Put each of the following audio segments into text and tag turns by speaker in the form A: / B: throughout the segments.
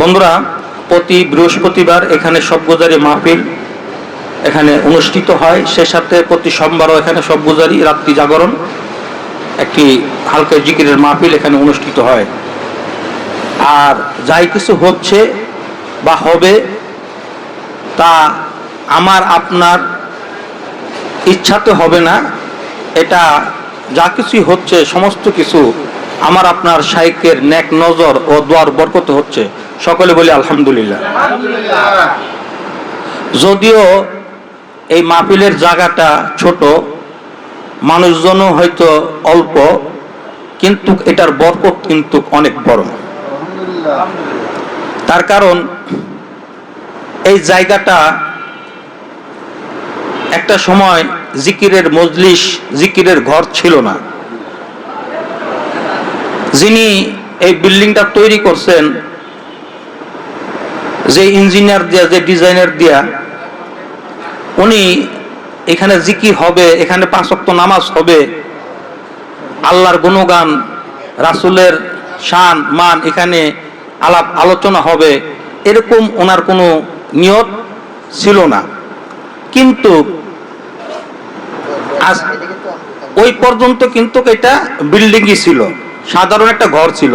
A: বন্ধুরা, প্রতি বৃহস্পতিবার এখানে সবগুজারি মাহফিল এখানে অনুষ্ঠিত হয়। সে সাথে প্রতি সোমবারও এখানে সবগুজারি রাত্রি জাগরণ, একটি হালকা জিকিরের মাহফিল এখানে অনুষ্ঠিত হয়। আর যাই কিছু হচ্ছে বা হবে, তা আমার, আপনার ইচ্ছাতে হবে না। এটা যা কিছুই হচ্ছে, সমস্ত কিছু আমার আপনার শাইকের নেক নজর ও দোয়ার বরকতে হচ্ছে। সকলে বলি আলহামদুলিল্লাহ। যদিও এই মাহফিলের জায়গাটা ছোট, মানুষজনও হয়তো অল্প, কিন্তু এটার বরকত কিন্তু অনেক বড়। তার কারণ এই জায়গাটা একটা সময় জিকিরের মজলিস, জিকিরের ঘর ছিল না। যিনি এই বিল্ডিংটা তৈরি করছেন, যে ইঞ্জিনিয়ার দিয়া, যে ডিজাইনার দিয়া, উনি এখানে জিকির হবে, এখানে পাঁচক্ত নামাজ হবে, আল্লাহর গুণগান, রাসুলের শান, মান এখানে আলাপ আলোচনা হবে, এরকম ওনার কোনো নিয়ত ছিল না। কিন্তু আজ ওই পর্যন্ত কিন্তু এটা বিল্ডিংই ছিল। সাধারণ একটা ঘর ছিল।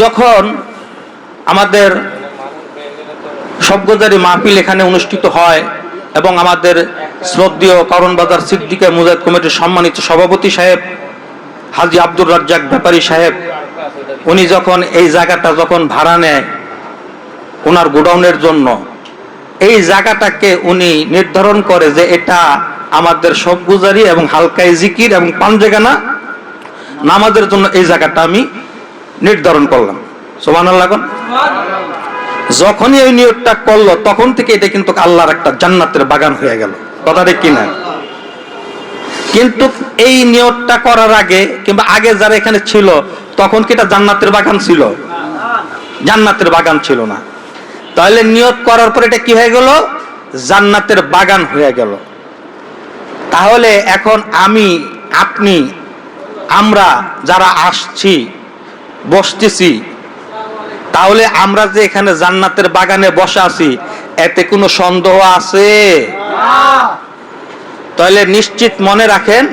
A: যখন আমাদের সভ্যদারি মাহফিল এখানে অনুষ্ঠিত হয় এবং আমাদের শ্রদ্ধেয় করণবাজার সিদ্দিকা মুজাহিদ কমিটির সম্মানিত সভাপতি সাহেব, হাজি আব্দুর রাজ্জাক ব্যাপারী সাহেব, উনি যখন এই জায়গাটা যখন ভাড়া নেয় ওনার গোডাউনের জন্য, এই জায়গাটাকে উনি নির্ধারণ করে যে এটা আমাদের সবগুজারি এবং হালকাই জিকির এবং পাঞ্জেগানা নামাজের জন্য এই জায়গাটা আমি নির্ধারণ করলাম। সোমান আল্লাহ যখনই এই নিয়োগটা করল, তখন থেকে এটা কিন্তু আল্লাহর একটা জান্নাতের বাগান হয়ে গেল। কথা ঠিক কিনা? কিন্তু এই নিয়োগটা করার আগে কিংবা আগে যারা এখানে ছিল, তখন কি এটা জান্নাতের বাগান ছিল? জান্নাতের বাগান ছিল না। তাহলে নিয়োগ করার পর এটা কি হয়ে গেল? জান্নাতের বাগান হয়ে গেল। তাহলে এখন আমি, আপনি আমরা যারা আসছি বসতেছি তাহলে আমরা যে এখানে জান্নাতের বাগানে বসে আছি এতে কোনো সন্দেহ আছে? তাহলে নিশ্চিত মনে রাখেন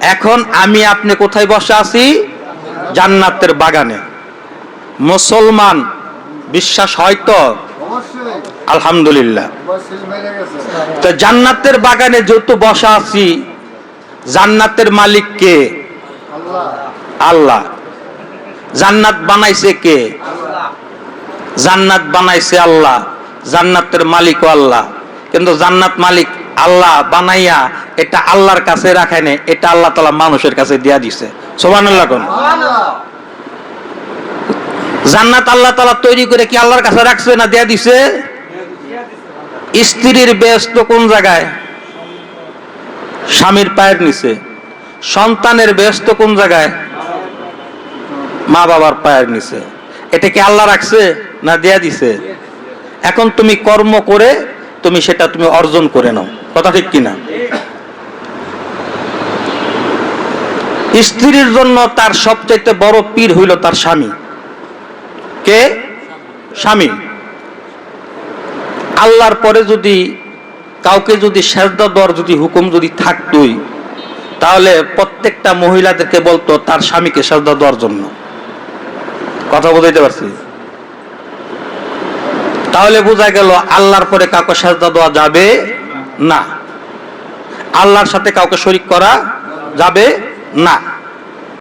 A: এখন আমি আপনি কোথায় বসে আছি? জান্নাতের বাগানে। মুসলমান বিশ্বাস হয়তো আলহামদুলিল্লাহ। তো জান্নাতের বাগানে যেহেতু বসা আছি জান্নাতের মালিক কে? আল্লাহ। জান্নাত বানাইছে কে? জান্নাত বানাইছে আল্লাহ। জান্নাতের মালিকও আল্লাহ। কিন্তু জান্নাত মালিক আল্লাহ বানাইয়া এটা আল্লাহর কাছে রাখে না এটা আল্লাহ তালা মানুষের কাছে দিয়া দিছে। সোবান কোন? জান্নাত আল্লাহ তালা তৈরি করে কি আল্লাহর কাছে রাখছে না দিয়া দিছে? স্ত্রীর ব্যস্ত কোন জায়গায়? স্বামীর পায়ের নিচে। সন্তানের ব্যস্ত কোন জায়গায়? মা বাবার পায়ের নিচে। এটা কি আল্লাহ রাখছে না দেয়া দিছে? এখন তুমি কর্ম করে তুমি সেটা তুমি অর্জন করে নাও। কথা ঠিক কিনা? স্ত্রীর জন্য তার সবচাইতে বড় পীর হইল তার স্বামী। কে? স্বামী। আল্লাহর পরে যদি কাউকে যদি সেজদা দেওয়ার যদি হুকুম যদি থাকতোই তাহলে প্রত্যেকটা মহিলাদেরকে বলতো, তার স্বামীকে সাজদা দেওয়ার জন্য। কথা বুঝাইতে পারছি? তাহলে বোঝা গেল, আল্লাহর পরে কাউকে সাজদা দেওয়া যাবে না। আল্লাহর সাথে কাউকে শরিক করা যাবে না।